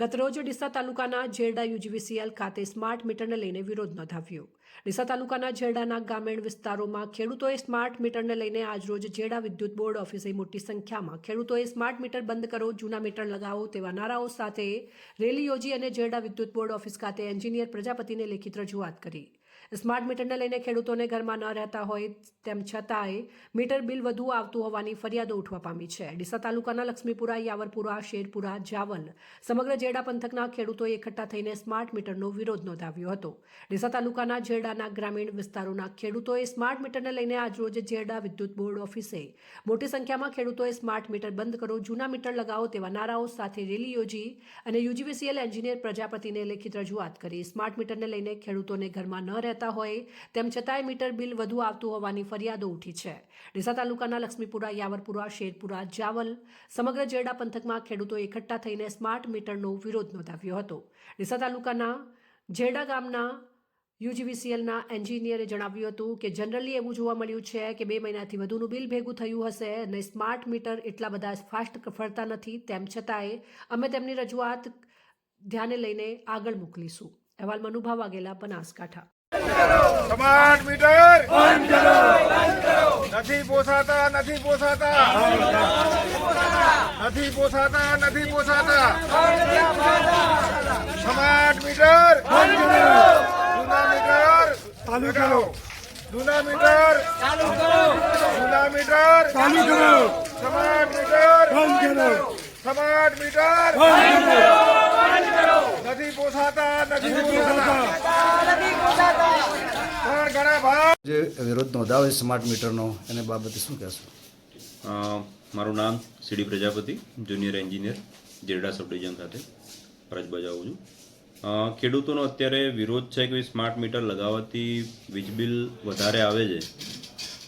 ગતરોજ ડીસા તાલુકાના ઝેરડા યુજીવીસીએલ ખાતે સ્માર્ટ મીટરને લઈને વિરોધ નોંધાવ્યો. ડીસા તાલુકાના ઝેરડાના ગ્રામીણ વિસ્તારોમાં ખેડૂતોએ સ્માર્ટ મીટરને લઈને આજરોજ ઝેરડા વિદ્યુત બોર્ડ ઓફિસે મોટી સંખ્યામાં ખેડૂતોએ સ્માર્ટ મીટર બંધ કરો, જૂના મીટર લગાવો તેવા નારાઓ સાથે રેલી યોજી અને ઝેરડા વિદ્યુત બોર્ડ ઓફિસ ખાતે એન્જિનિયર પ્રજાપતિને લેખિત રજૂઆત કરી. સ્માર્ટ મીટરને લઈને ખેડૂતોને ઘરમાં ન રહેતા હોય તેમ છતાંય મીટર બિલ વધુ આવતું હોવાની ફરિયાદો ઉઠવા પામી છે. ડીસા તાલુકાના લક્ષ્મીપુરા, યાવરપુરા, શેરપુરા જાવલ સમગ્ર જેડા પંથકના ખેડૂતોએ એકઠા થઈને સ્માર્ટ મીટરનો વિરોધ નોંધાવ્યો હતો. ડીસા તાલુકાના જેડાના ગ્રામીણ વિસ્તારોના ખેડૂતોએ સ્માર્ટ મીટરને લઈને આજરોજ જેડા વિદ્યુત બોર્ડ ઓફિસે મોટી સંખ્યામાં ખેડૂતોએ સ્માર્ટ મીટર બંધ કરો, જૂના મીટર લગાવો તેવા નારાઓ સાથે રેલી યોજી અને યુજીવીસીએલ એન્જિનિયર પ્રજાપતિને લેખિત રજૂઆત કરી સ્માર્ટ મીટરને લઈને ખેડૂતોને ઘરમાં ન રહેતા હોય, તેમ છતાંય મીટર બિલ વધુ આવતું હોવાની ફરિયાદો ઉઠી છે. ડીસા તાલુકાના લક્ષ્મીપુરા, યાવરપુરા, શેરપુરા, જાવલ સમગ્ર જેરડા પંથકમાં ખેડૂતો એકઠા થઈને સ્માર્ટ મીટરનો વિરોધ નોંધાવ્યો હતો. ડીસા તાલુકાના જેરડા ગામના યુજીવીસીએલના એન્જિનિયરે જણાવ્યું હતું કે, જનરલી એવું જોવા મળ્યું છે કે બે મહિનાથી વધુનું બિલ ભેગું થયું હશે અને સ્માર્ટ મીટર એટલા બધા ફાસ્ટ ફરતા નથી, તેમ છતાંય અમે તેમની રજૂઆત ધ્યાને લઈને આગળ મોકલીશું. અહેવાલ મનુભાવ વાઘેલા, બનાસકાંઠા. Smart meter. નથી પોસાતા નથી પોસાતા. નથી પોસાતા નથી પોસાતા. Smart meter. જૂના મીટર. ચાલુ કરો. જૂના મીટર. ચાલુ કરો જૂના મીટર. ચાલુ કરો. Smart meter. બંધ કરો. Smart meter. નથી પોસાતા નથી પોસાતા પણ ઘણા ભાવ જે વિરોધ નોંધાવે સ્માર્ટ મીટરનો એને બાબતે શું કહેશો? મારું નામ CD Prajapati junior engineer Jerda sub division ખાતે. ફરજ બજાવું છું. ખેડૂતોનો અત્યારે વિરોધ છે કે સ્માર્ટ મીટર લગાવવાથી વીજ બિલ વધારે આવે છે.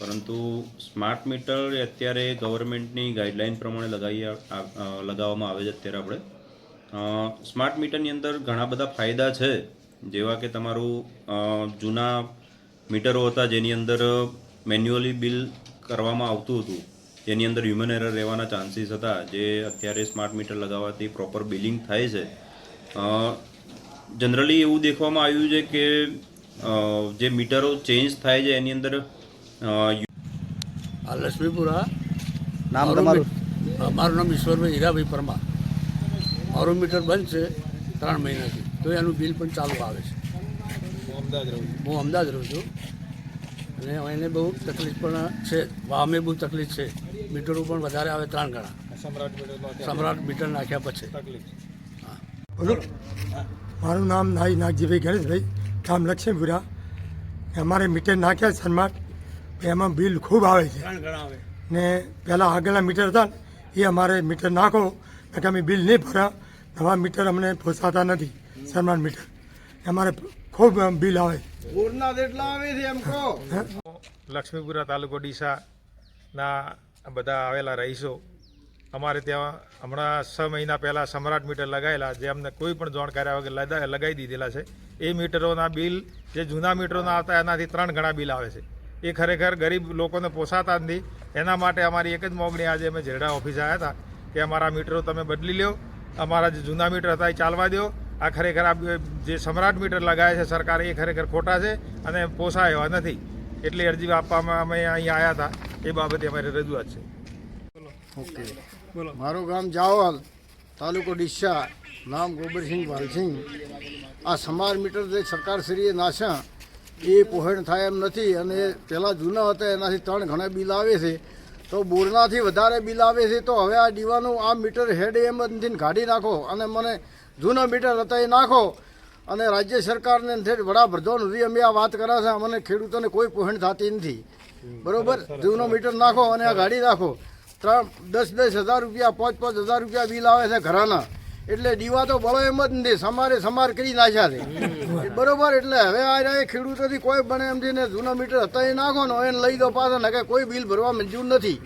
પરંતુ સ્માર્ટ મીટર અત્યારે ગવર્મેન્ટની ગાઈડલાઈન પ્રમાણે લગાવી લગાવવામાં આવે છે અત્યારે આપણે. સ્માર્ટ મીટરની અંદર ઘણા બધા ફાયદા છે. જેવા કે તમારું જૂના મીટરો હતા જેની અંદર મેન્યુઅલી બિલ કરવામાં આવતું હતું. જેની અંદર હ્યુમન એરર રહેવાના ચાન્સીસ હતા જે અત્યારે સ્માર્ટ મીટર લગાવવાથી પ્રોપર બિલિંગ થાય છે. જનરલી એવું દેખવામાં આવ્યું છે કે જે મીટરો ચેન્જ થાય છે એની અંદર આ લક્ષ્મીપુરા નામ મારું તમારું? મારું નામ ઈશ્વરભાઈ હીરાભાઈ પરમાર. મારું મીટર બંધ છે ત્રણ મહિનાથી તો એનું બિલ પણ ચાલુ આવે છે. હું અમદાવાદ રહું છું. અને એને બહુ તકલીફ પણ છે. વામે બહુ તકલીફ છે. મીટરો પણ વધારે આવે ત્રણ ગણા. સમ્રાટ મીટર નાખ્યા પછી. મારું નામ નાઈ નાગજીભાઈ ગણેશભાઈ. ગામ લક્ષ્મીપુરા. અમારે મીટર નાખ્યા સન્માટ એમાં બિલ ખૂબ આવે છે. ત્રણ ગણા આવે. ને પહેલાં આગળના મીટર હતા ને એ અમારે મીટર નાખો. કે અમે બિલ નહીં ભરા નવા મીટર અમને પોસાતા નથી. સન્માન મીટર. અમારે ખૂબ બિલ આવે લક્ષ્મીપુરા તાલુકો ડીસાના બધા આવેલા રહીશો અમારે ત્યાં હમણાં છ મહિના પહેલાં સમ્રાટ મીટર લગાવેલા જે અમને કોઈ પણ જાણ કર્યા વગર લગા- લગાવી દીધેલા છે. એ મીટરોના બિલ જે જૂના મીટરોના આવતા એનાથી ત્રણ ગણા બિલ આવે છે. એ ખરેખર ગરીબ લોકોને પોસાતા જ નથી એના માટે અમારી એક જ મોગણી આજે અમે ઝેરડા ઓફિસે આવ્યા હતા કે અમારા મીટરો તમે બદલી લો અમારા જે જૂના મીટર હતા એ ચાલવા દો આ ખરેખર આ જે સમ્રાટ મીટર લગાવે છે સરકારે એ ખરેખર ખોટા છે અને પોસાય એવા નથી. એટલી અરજી આપવામાં અમે અહીંયા આવ્યા હતા. એ બાબતે અમારી રજૂઆત છે. ઓકે. બોલો. મારું ગામ જાવલ તાલુકો ડીસા નામ ગોબરસિંહ ભાલસિંહ આ સમાર મીટર જે સરકારશ્રીએ નાશ્યા એ પોહેણ થાય એમ નથી અને પહેલાં જૂના હતા એનાથી ત્રણ ઘણા બિલ આવે છે. તો બોરનાથી વધારે બિલ આવે છે તો હવે આ દીવાનું આ મીટર હેડ એમ નથી કાઢી નાખો અને મને જૂના મીટર હતા એ નાખો. અને રાજ્ય સરકારને વડાપ્રધાન સુધી અમે આ વાત કર્યા છે, અમને ખેડૂતોને કોઈ પોહેણ થતી નથી. બરોબર? જૂનો મીટર નાખો અને આ ગાડી નાખો ત્રણ, દસ દસ હજાર રૂપિયા, પાંચ પાંચ હજાર રૂપિયા બિલ આવે છે ઘરાના. એટલે દીવા તો બળો એમ જ નથી સમારે સમાર કરી નાખ્યા છે. બરોબર એટલે હવે આ રહ્યા ખેડૂતોથી કોઈ બને એમ જઈને જૂનો મીટર હતા એ નાખો ને એને લઈ દો પાછા ને કોઈ બિલ ભરવા મંજૂર નથી.